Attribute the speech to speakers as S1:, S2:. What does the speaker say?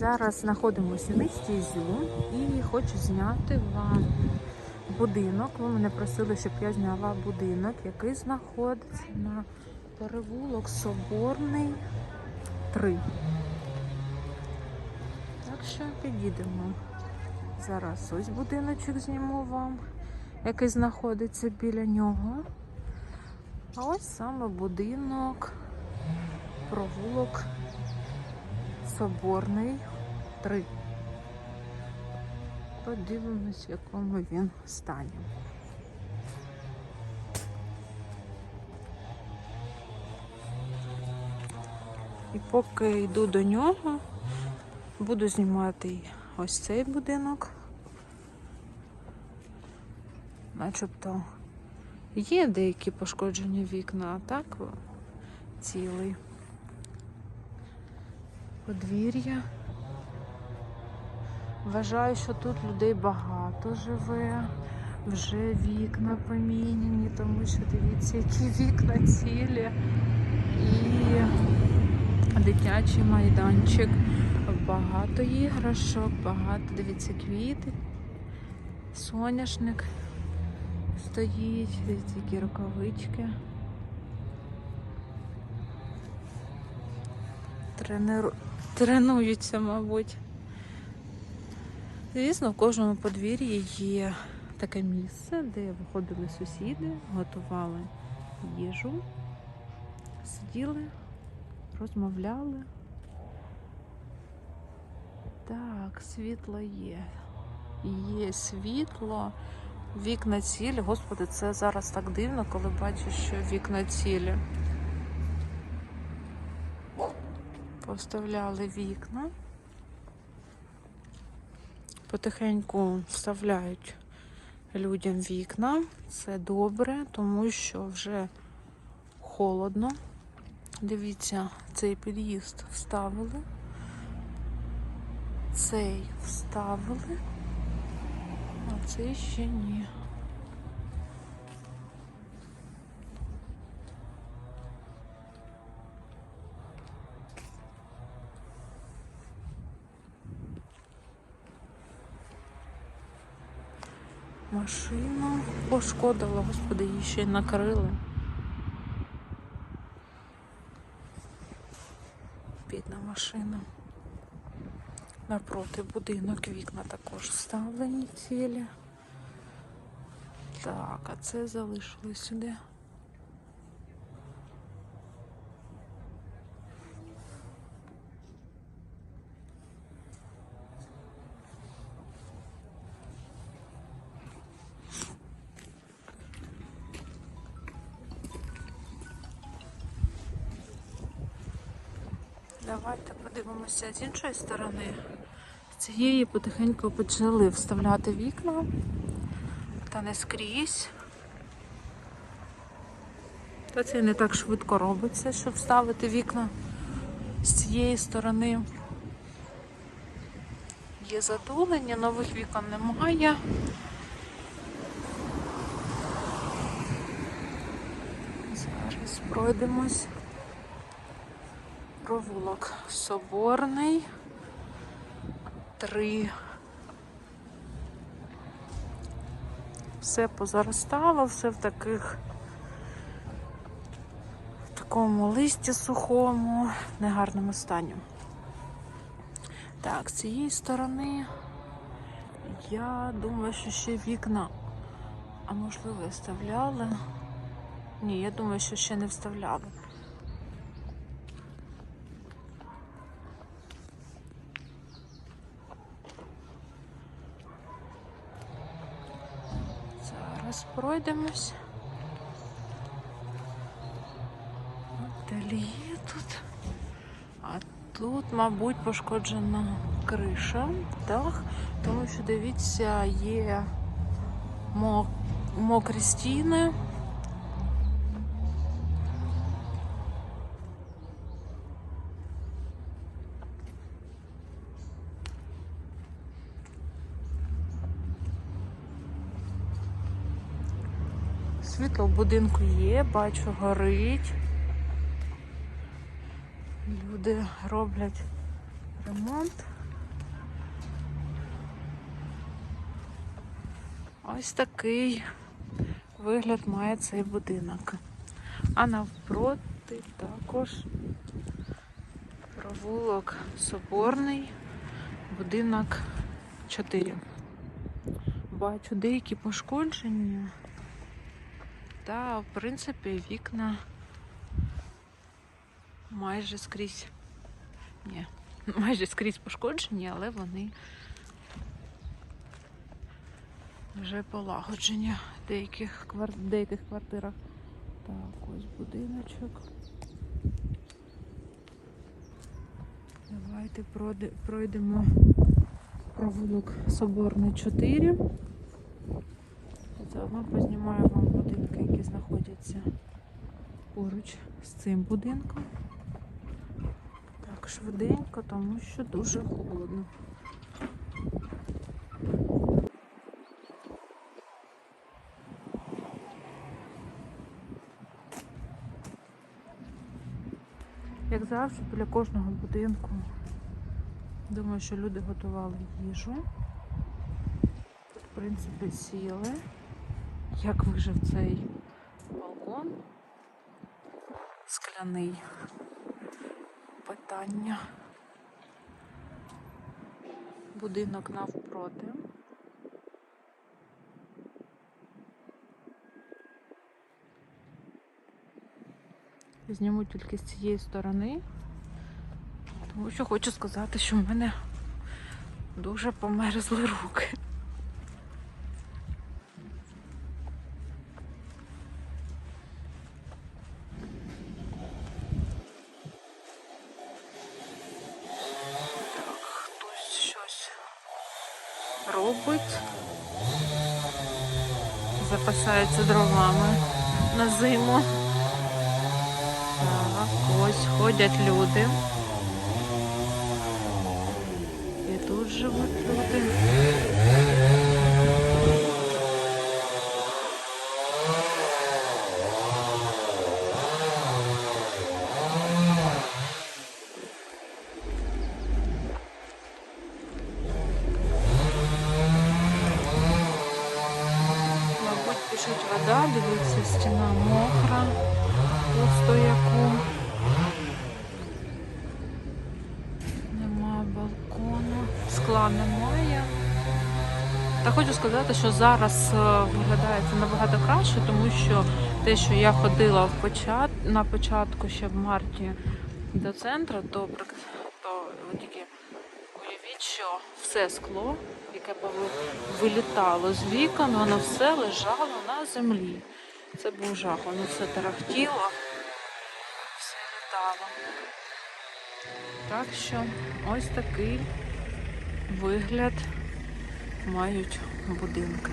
S1: Зараз знаходимося в місті Ізюм і хочу зняти вам будинок. Ви мене просили, щоб я зняла будинок, який знаходиться на перевулок Соборний 3. Так що підійдемо. Зараз ось будиночок зніму вам, який знаходиться біля нього. А ось саме будинок, провулок Соборний 3. Подивимось, в якому він стані. І поки йду до нього, буду знімати ось цей будинок. Начебто є деякі пошкоджені вікна, а так цілий подвір'я. Вважаю, що тут людей багато живе, вже вікна поміняні, тому що дивіться, які вікна цілі. І дитячий майданчик. Багато іграшок, багато, дивіться, квіти, соняшник стоїть, дивіться, які рукавички. Тренеру... Тренуються, мабуть. Звісно, в кожному подвір'ї є таке місце, де виходили сусіди, готували їжу, сиділи, розмовляли. Так, світло є. Є світло, вікна цілі. Господи, це зараз так дивно, коли бачу, що вікна цілі. Поставляли вікна. Потихеньку вставляють людям вікна. Це добре, тому що вже холодно. Дивіться, цей під'їзд вставили. Цей вставили, а цей ще ні. Машину пошкодила, господи, її ще й накрили. Бідна машина. Напроти будинок вікна також вставлені цілі. Так, а це залишили сюди. Давайте подивимося з іншої сторони. З цієї потихеньку почали вставляти вікна, та не скрізь. Та це не так швидко робиться, щоб вставити вікна з цієї сторони. Є затулення, нових вікон немає. Зараз пройдемось. Провулок Соборний. Три. Все позаростало, все в таких в такому листі сухому, в негарному стані. Так, з цієї сторони я думаю, що ще вікна, а можливо, вставляли. Ні, я думаю, що ще не вставляли. Зараз пройдемось. Далі є тут. А тут, мабуть, пошкоджена криша, дах, тому що дивіться, є мо- мокрі стіни. світло в будинку є, бачу, горить. Люди роблять ремонт. Ось такий вигляд має цей будинок. А навпроти також провулок Соборний, будинок 4. Бачу, деякі пошкодження. Та, в принципі, вікна майже скрізь. Ні, майже скрізь пошкоджені, але вони вже полагоджені в деяких, квар... деяких квартирах. Так, ось будиночок. Давайте пройде- пройдемо провулок Соборний 4. Заодно познімаю вам будинки, які знаходяться поруч з цим будинком. Так, швиденько, тому що дуже холодно. Як завжди, біля кожного будинку. Думаю, що люди готували їжу. В принципі, сіли. Як вижив цей балкон скляний питання. Будинок навпроти. Зніму тільки з цієї сторони, тому що хочу сказати, що в мене дуже померзли руки. Робить. Запасається дровами на зиму. Так, ось ходять люди. І тут живуть люди. Мабуть, вода, дивіться, стіна мокра у стояку. Нема балкону, скла немає. Та хочу сказати, що зараз е, виглядає це набагато краще, тому що те, що я ходила в почат... на початку ще в марті до центру, то, то тільки уявіть, що все скло, яке вилітало з вікон, воно все лежало на землі. Це був жах, воно все тарахтіло, все літало. Так що ось такий вигляд мають будинки.